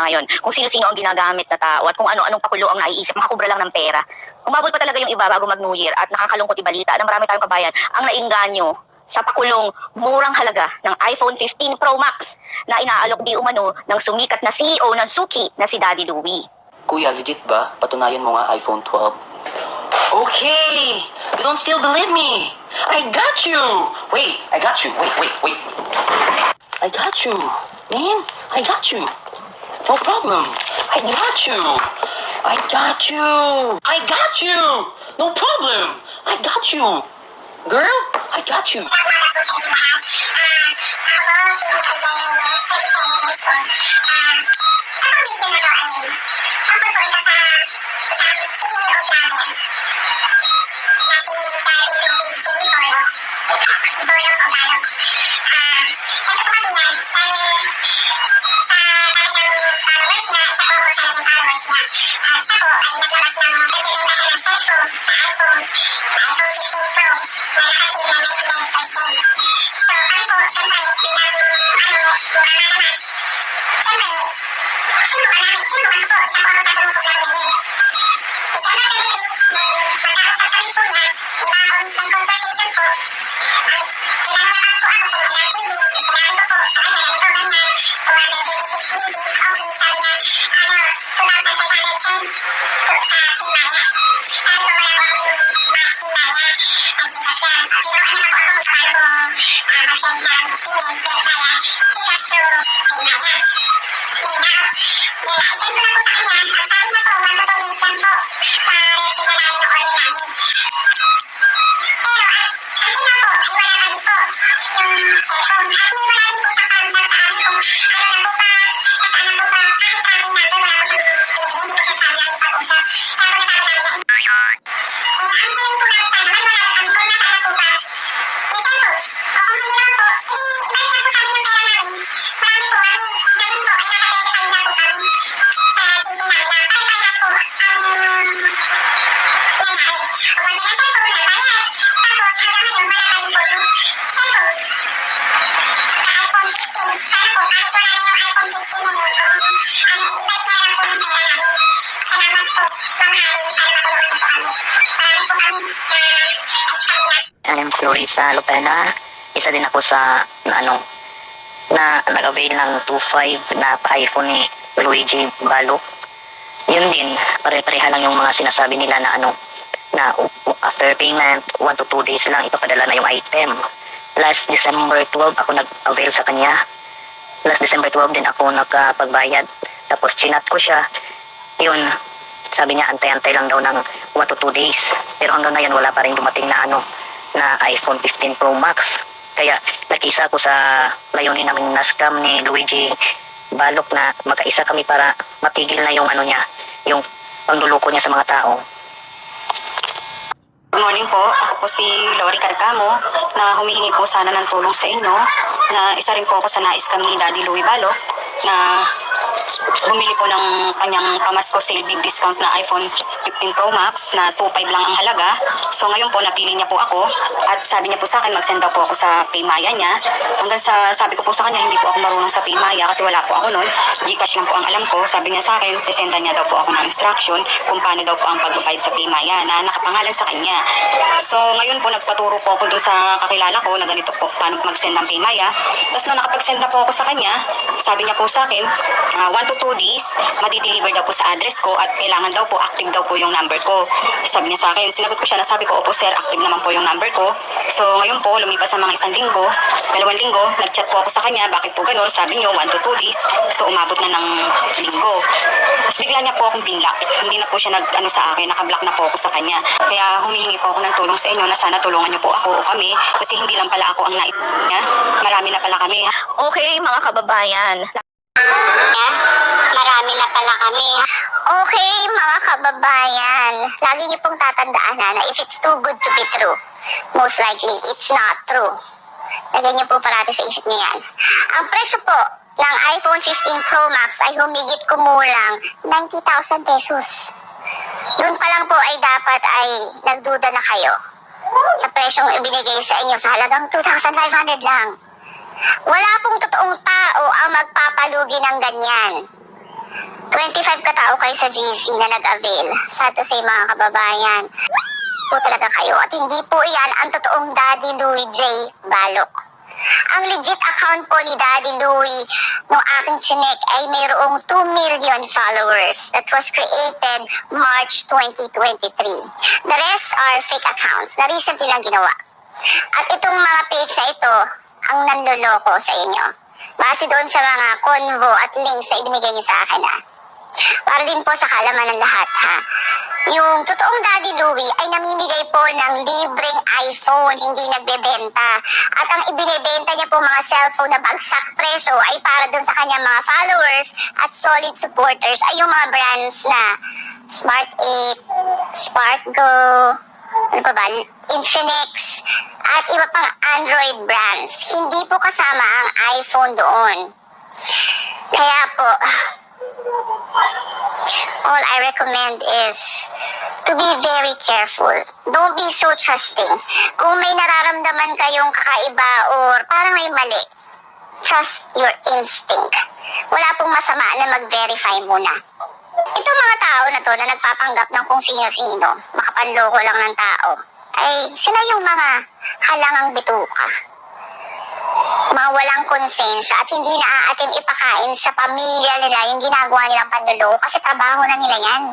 ngayon, kung sino-sino ang ginagamit na tao at kung ano-anong pakulo ang naiisip, makakubra lang ng pera. Umabot pa talaga yung iba bago mag New Year at nakakalungkot ibalita na marami tayong kabayan ang nainganyo sa pakulong murang halaga ng iPhone 15 Pro Max na inaalok di umano ng sumikat na CEO ng Suki na si Daddy Louie. Kuya, legit ba? Patunayan mo nga iPhone 12. Okay! You don't still believe me! I got you! Wait, I got you. Wait, wait, wait. I got you. Man, I got you. No problem. I got you. I got you. I got you. No problem. I got you. Girl, I got you. Sinubukan ko po, isa po ako sa sumubok na bumili. December 23, nung magkausap kami po niya, di ba, kon- may conversation po, ang pinangyakap po ako kung ilang GB, sinabi ko po sa kanya, ganito, ganyan, 256 GB, okay, sabi niya, ano, 2,500 send sa Pinaya. Sabi ko, I'm Chloe sa Lupena. Isa din ako sa na ano na nag-avail ng 2.5 na iPhone ni Luigi Balok. Yun din, pare-pareha lang yung mga sinasabi nila na ano na after payment, 1 to 2 days lang ipapadala na yung item. Last December 12 ako nag-avail sa kanya. Last December 12 din ako nagpagbayad. Tapos chinat ko siya. Yun, sabi niya antay-antay lang daw ng 1 to 2 days. Pero hanggang ngayon wala pa rin dumating na ano na iPhone 15 Pro Max. Kaya nakisa ko sa layunin namin na scam ni Luigi Balok na magkaisa kami para matigil na yung ano niya, yung pangluloko niya sa mga tao. Good morning po. Ako po si Lori Carcamo na humihingi po sana ng tulong sa inyo na isa rin po ako sa nais kami ni Daddy Louie Balo na bumili po ng kanyang pamasko sale big discount na iPhone 15 Pro Max na 2.5 lang ang halaga. So ngayon po napili niya po ako at sabi niya po sa akin mag-send daw po ako sa Paymaya niya. Hanggang sa sabi ko po sa kanya hindi po ako marunong sa Paymaya kasi wala po ako noon. Gcash lang po ang alam ko. Sabi niya sa akin sisendan niya daw po ako ng instruction kung paano daw po ang pagbabayad sa Paymaya na nakapangalan sa kanya. So ngayon po nagpaturo po ako doon sa kakilala ko na ganito po paano mag-send ng Paymaya. Tapos nung nakapag-send na po ako sa kanya, sabi niya po sa akin, 1 to 2 days, madi-deliver daw po sa address ko at kailangan daw po active daw po yung number ko. Sabi niya sa akin, sinagot ko siya na sabi ko, opo sir, active naman po yung number ko. So ngayon po, lumipas sa mga isang linggo, dalawang linggo, nag-chat po ako sa kanya, bakit po gano'n? Sabi niyo, 1 to 2 days. So umabot na ng linggo. Tapos bigla niya po akong binlock. Hindi na po siya nag, ano sa akin, nakablock na po ako sa kanya. Kaya humihingi po ako ng tulong sa inyo na sana tulungan niyo po ako o kami kasi hindi lang pala ako ang nait niya. Marami na pala kami. Okay, mga kababayan. Kami. Okay, mga kababayan. Lagi niyo pong tatandaan na, na if it's too good to be true, most likely it's not true. Lagyan niyo po parati sa isip niyo yan. Ang presyo po ng iPhone 15 Pro Max ay humigit kumulang 90,000 pesos. Doon pa lang po ay dapat ay nagduda na kayo sa presyong ibinigay sa inyo sa halagang 2,500 lang. Wala pong totoong tao ang magpapalugi ng ganyan. 25 katao kayo sa GC na nag-avail. Sad to say mga kababayan. po talaga kayo. At hindi po iyan ang totoong Daddy Louie J. Balok. Ang legit account po ni Daddy Louie nung aking chinek ay mayroong 2 million followers that was created March 2023. The rest are fake accounts na recently lang ginawa. At itong mga page na ito ang nanloloko sa inyo. Base doon sa mga convo at links na ibinigay niyo sa akin ha. Para din po sa kalaman ng lahat ha. Yung totoong Daddy Louie ay namimigay po ng libreng iPhone, hindi nagbebenta. At ang ibinebenta niya po mga cellphone na bagsak presyo ay para dun sa kanyang mga followers at solid supporters ay yung mga brands na Smart 8, Spark Go, ano pa ba, Infinix, at iba pang Android brands. Hindi po kasama ang iPhone doon. Kaya po, all I recommend is to be very careful. Don't be so trusting. Kung may nararamdaman kayong kakaiba or parang may mali, trust your instinct. Wala pong masama na mag-verify muna. Itong mga tao na to na nagpapanggap ng kung sino-sino, makapanloko lang ng tao, ay sila yung mga halangang bituka. Mga walang konsensya at hindi naaatim ipakain sa pamilya nila yung ginagawa nilang panluloko kasi trabaho na nila yan.